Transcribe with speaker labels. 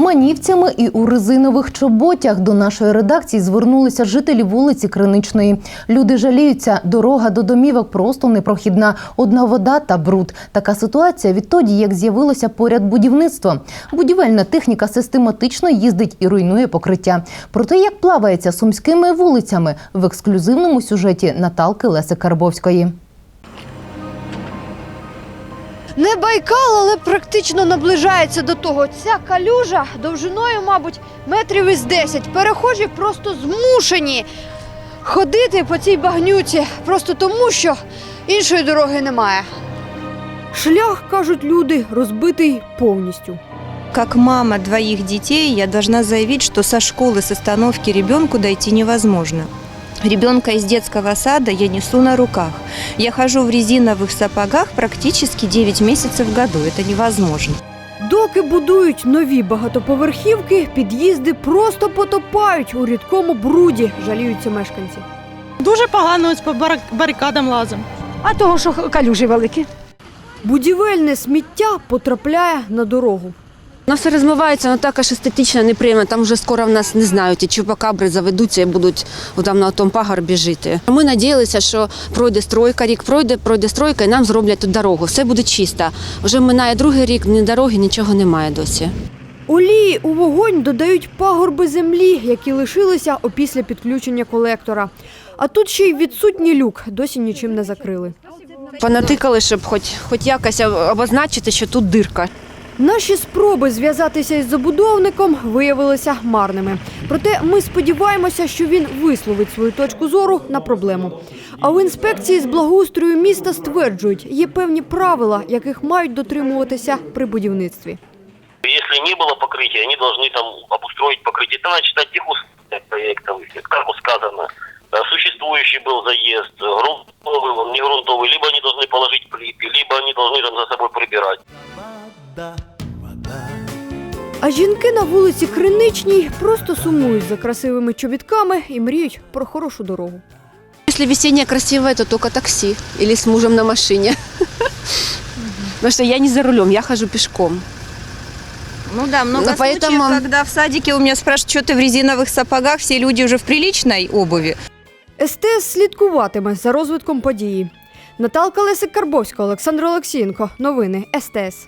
Speaker 1: Манівцями і у резинових чоботях до нашої редакції звернулися жителі вулиці Криничної. Люди жаліються, дорога до домівок просто непрохідна. Одна вода та бруд. Така ситуація відтоді, як з'явилося поряд будівництво. Будівельна техніка систематично їздить і руйнує покриття. Про те, як плавається сумськими вулицями в ексклюзивному сюжеті Наталки Леси Карбовської.
Speaker 2: Не Байкал, але практично наближається до того. Ця калюжа довжиною, мабуть, метрів із 10. Перехожі просто змушені ходити по цій багнюці, просто тому, що іншої дороги немає. Шлях, кажуть люди, розбитий повністю.
Speaker 3: Как мама двоих детей, я должна заявить, что со школы с остановки ребенку дойти невозможно. Ребенка из детского сада я несу на руках. Я хожу в резиновых сапогах практически 9 месяцев в году. Это невозможно.
Speaker 2: Доки будують нові багатоповерхівки, під'їзди просто потопають у рідкому бруді, жаліються мешканці.
Speaker 4: Дуже погано ось по барик- барикадам лазимо.
Speaker 5: А того, що калюжі великі.
Speaker 2: Будівельне сміття потрапляє на дорогу.
Speaker 6: Воно все розмивається, воно також естетично неприємно. Там вже скоро в нас не знаю, ті чупакабри заведуться і будуть там на тому пагорбі жити. Ми надіялися, що пройде стройка, рік пройде, пройде стройка, і нам зроблять тут дорогу. Все буде чисто. Вже минає другий рік, ні дороги, нічого немає досі.
Speaker 2: Олії у вогонь додають пагорби землі, які лишилися опісля підключення колектора. А тут ще й відсутній люк, досі нічим не закрили.
Speaker 6: Понатикали, щоб хоч, хоч якось обозначити, що тут дирка.
Speaker 2: Наші спроби зв'язатися із забудовником виявилися марними. Проте ми сподіваємося, що він висловить свою точку зору на проблему. А у інспекції з благоустрою міста стверджують, є певні правила, яких мають дотримуватися при будівництві.
Speaker 7: Если не было покрытия, они должны там обустроить покрытие. Это надо читать тех условия проектовых, как сказано. Э, Существующий был заезд, грунтовый, он не грунтовый, либо они должны положить плиты, либо они должны там за собой прибирать.
Speaker 2: А жінки на вулиці Криничній просто сумують за красивими чобітками і мріють про хорошу дорогу.
Speaker 6: Если весеннее красивое, то только такси или с мужем на машине. Потому что я не за рулем, я хожу пешком.
Speaker 3: Ну да, много
Speaker 6: Ну,
Speaker 3: случаев,
Speaker 6: поэтому-
Speaker 3: когда в садике у меня спрашивают, что ты в резиновых сапогах, все люди уже в приличной обуви.
Speaker 2: СТС слідкуватиме за розвитком події. Наталка Лесик Карбовська, Олександр Олексієнко. Новини СТС.